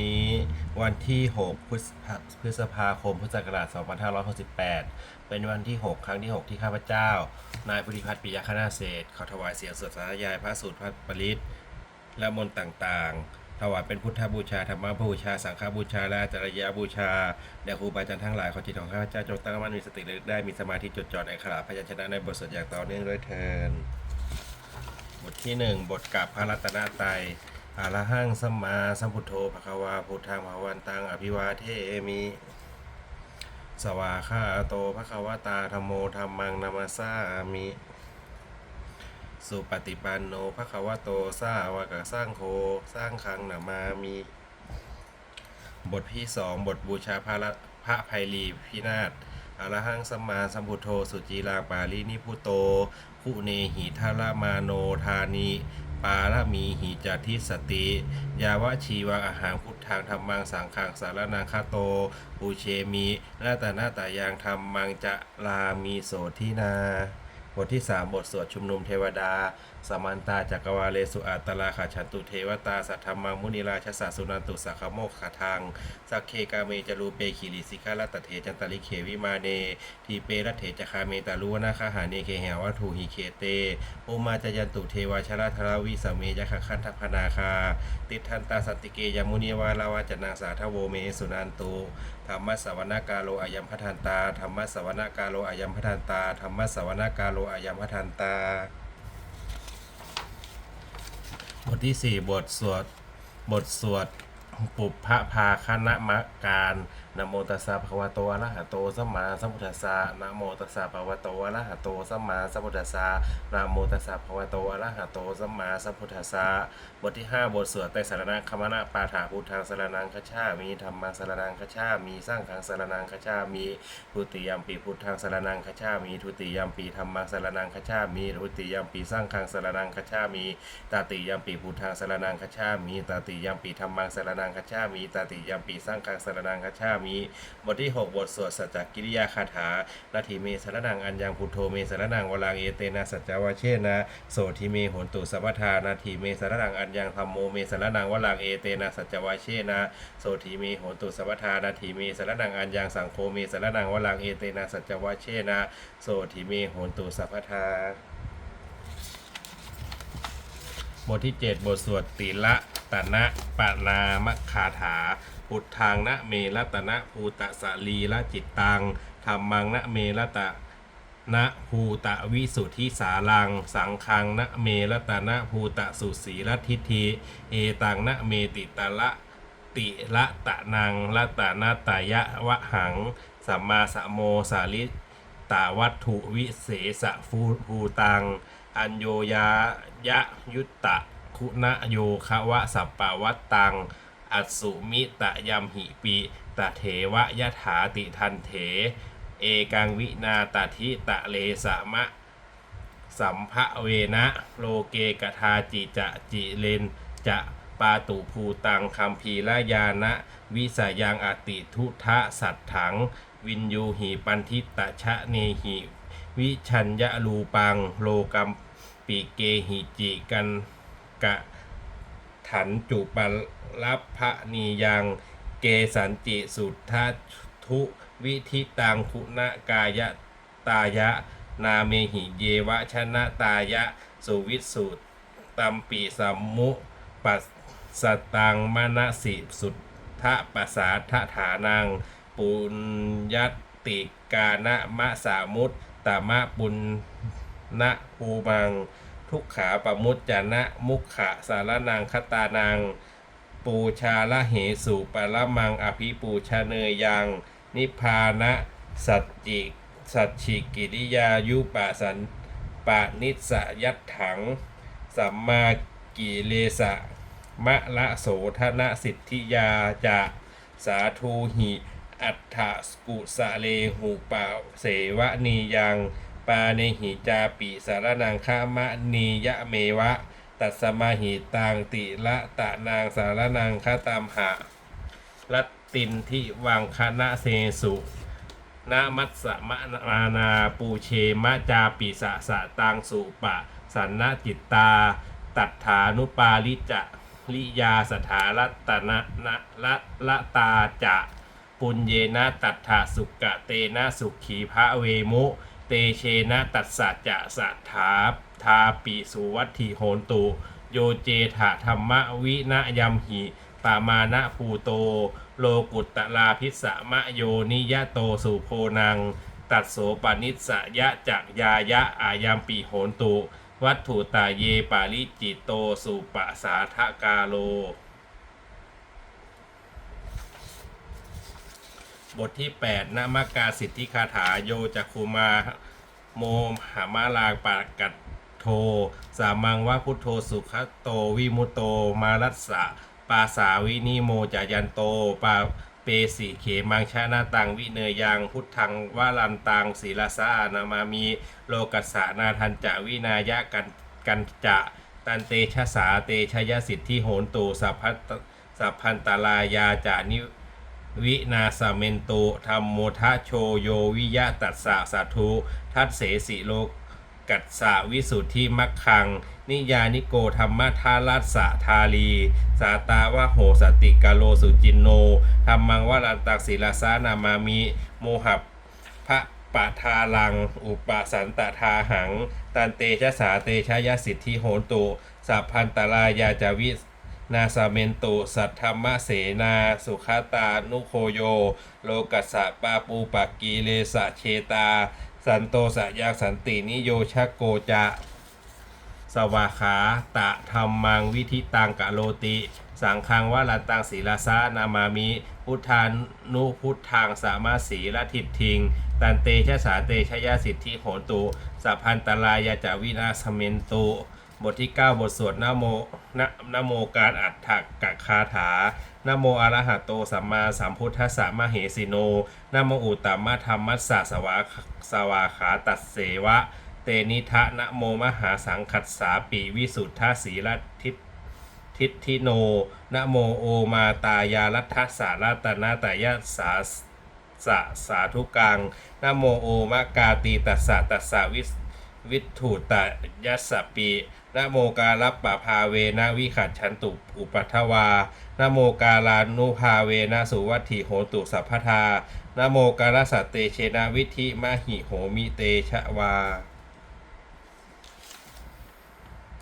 นี้วันที่ 6 พฤษภาคม พุทธศักราช 2568 เป็นวันที่ 6 ครั้งที่ 6 ที่ข้าพเจ้า นายพุทธิพัฒน์ปิยคณาเศษขอถวายเสียงสวดสาธยายพระสูตรพระปริตและมนต์ต่างๆ ถวายเป็นพุทธบูชาธรรมบูชา สังฆบูชา และจริยบูชาแด่ครูบาอาจารย์ทั้งหลายขอจิตของข้าพเจ้าจงตั้งมั่นมีสติระลึกได้มีสมาธิจดจ่อในขลาพยัญชนะในบทสวดอย่างต่อเนื่องด้วยเทินบทที่หนึ่งบทกับพระรัตนตรัย อาระหังสัมมาสัมพุทโธภควาพุทธังภวันตังอภิวาเทมิ สวาคาโตภควตาธรรมโมธรรมังนามาสามิ สุปฏิปันโนภควโตสาวกสร้างโคสร้างคังนามามิ บทที่สองบทบูชาพระพระภัยรีพินาศ อรหังสมมาสัมพุทโธสุจีลาปาลินิพุโต คุเนหิทารามาโนธานิปารมีหิจทิสติ ยาวะชีวังอาหารพุทธังธรรมังสังขังสารนังคาโตปูเชมินาตานาตายางธรรมังจะลามีโสทินา บทที่ 3 บทสวดชุมนุมเทวดาสมันตาจักรวาเลสุอัตลาขาชันตุเทวตาสัทธรรมังมุนิราชสสสุนันตุสัคขโมกขทังสักเคกาเมจรูเปคิริสิกาลตเถจันตลิเขวิมาเนทีเปรตเถจคาเมตาลุวนาคาหาเนเคเหวัตูหิเคเตโอมาจยันตุเทวาชราธราวิสเมยคคันทัพพนาคา ติทันตาสติเกยมุนีวาลาวาจนางสาทโวเมสุนันตุธรรมสวนาการโลอายัมพทันตาธรรมสวนาการโลอายัมพทันตาธรรมสวนาการโลอายัมพทันตา บทที่ 4 บทสวด บทสวดปุพพพาคณะมการนะโมตัสสะภะคะวะโตอะระหะโตสัมมาสัมพุทธัสสะนะโมตัสสะภะคะวะโตอะระหะโตสัมมาสัมพุทธัสสะนะโมตัสสะภะคะวะโตอะระหะโตสัมมาสัมพุทธัสสะบทที่ 5 บทสวดไตรสรณคมนะปาฐาพุทธังสารนังคัจฉามิธรรมังสรนังคัจฉามิสร้างขังสารนังคัจฉามิทุติยมปีพุทธังสารนังคัจฉามิทุติยมปีธรรมังสรนังคัจฉามิทุติยมปีสร้างขังสารนังคัจฉามิตติยมปีพุทธังสารนังคัจฉามิตติยมปีธรรมังสรนังคัจฉามิตติยมปีสร้างขังสารนังคัจฉามิบทที่ 6 บทสวดสัจจกิริยาคาถานาทีเมสรนังอัญญังพุทโธเมสรนังวลังเอเตนะสัจจวาเชนะโสทิเมโหนตุสัพพทานาทีเมสรนังอัญญังธรรมโมเมสรนังวลังเอเตนะสัจจวาเชนะโสทิเมโหนตุสัพพทานาทีเมสรนังอัญญังสังโฆเมสรนังวลังเอเตนะสัจจวาเชนะโสทิเมโหนตุสัพพทาบทที่ 7 บทสวดติละตนะปะนามคาถา พุทธังนะเมรตนะภูตะสะลีละจิตตังธรรมังนะเมรัตนะภูตะวิสุทธิสาลัง สังคังนะเมรตนะภูตะสุสีละทิฏฐิเอตังนะเมติตะละติละตะนังละตะนาตายะวะหังสัมมาสะโมสาลิตาวัตถุวิเศษฟูภูตัง อัญโยยายะยุตตะคุณโยคะวะสัปปะวัตตัง อัสุมิตะยมหิปิตะเถวะยะถาติทันเถ เอกังวินาตทิตะเลสะมะ สัมภะเวนะโลเกกทาจิจะจิเลนจะปาตุภูตังคัมภีรยานะ วิสายังอติทุทะสัตถัง วินยูหีปันทิตะชะเนหิ วิชัญญะรูปัง โลกัมปิเกหิจิกันกะถันจุป ลัพพะนียังเกสันจิสุทธทุวิธิตังคุณกายะตายะ นาเมหิเยวะชนะตายะ สุวิสุตตัมปีสัมมุปัสสตังมณสิสุทธะปสาทฐานัง ปุญญติกานะมะสามุตตมะปุณนะภูมัง ทุกขาปมุจจานะมุขะสารนังคตานัง ปูชาละเหสุปะละมังอภิปูชาเนยยัง นิพานะสัจจิสัจฉิกิริยายุปะสันปะนิสยัตถัง สัมมากิเลสะมะละโสธนะสิทธิยาจะสาธุหิอัฏฐสกุสะเลหูปะเสวะนียัง ปาเนหิจาปิสารนังคามะนียะเมวะ ตัสมาหิตังติละตะนางสารนังคตามหะรัตตินทิวังคณะเสสุนามัสสะมะมานาปูเชมะจาปิสะสะตังสุปะ สันนจิตตา ตัฏฐานุปาลิจะลิยาสถารัตนะนะละละตาจะปุญเยนะตัทธาสุกะเตนะสุขีพระเวมุ เตเชนะตัสสะจะสัทธา ทาปิสุวัตถิโหนตุโยเจถะธรรมวินยมหิปามานะภูโต โลกุตตลาพิสะมะโยนิยะโตสุโพนัง ตัดโสปนิสยะจักยายะอายัมปีโหนตุ วัตถุตาเยปาลิจิตโตสุปะสาทกาโล บทที่ 8นามกาสิทธิคาถาโยจักคุมา โมหามาลางปากัต โทสามังว่าพุทโธสุขโตวิมุโตมารัสสะปาสาวินิโมจายันโตปาเปสิเขมังชานาตังวิเนยยังพุทธังวาลันตังศีลาสานามามีโลกัสสะนาทันจะวินายะกันกันจะตันเตชะสาเตชยสิทธิโหนตุสัพพัตสัพพันตลายาจานิวินาสเมนโตธรรมโมทะโชโยวิยะตัสสะสาธุทัตเสสิโลก กัสสะวิสุทธิมัคคัง นิยานิโกธรรมทารัสสะทาลี สาตาวะโหสติกาโลสุจินโนธรรมังวรันตักศิลาสานามามิ โมหับพระปะทาลัง อุปสันตทาหัง ตันเตชะสาเตชะยสิทธิโหตุสัพพันตรายาจาวินาสาเมนตุสัทธรรมเสนา สุขตานุโคโย โลกัสสะปาปูปักกีเลสะเชตา สันโตสะยาสันตินิโยชโกจะสวาขาตะธรรมังวิธิตังกะโลติ สังคังว่าลันตังศีลาสานามามิ พุทธานุพุทธังสามาสีละทิฏทิง ตันเตชะสาเตชะยาสิทธิโหนตุสัพพันตรายาจาวินาสเมนตุ บทที่ 9 บทสวดนะโมนะนะโมการอัฏฐกะคาถานะโมอระหะโตสัมมาสัมพุทธัสสะมะเหสิโนนะโมอุตตมะธรรมัสสะสวาสวาขาตัสเสวะ เตนิทะนะโมมหาสังขัสสาปีวิสุทธาสีลทิทิทิโนนะโมโอมาตายาลัทธสารัตนาตายาสาสะสาธุกังนะโมโอมากาตีตัสสะตัสสะวิวิถุตยัสสปี นโมกาลัปปะพาเวนะวิขัดชันตุอุปัทวานโมกาลานุภาเวนะสุวัตถิโหตุสัพพทานโมกาลสัตเตเชนะวิธิมหิโหมิเตชะวา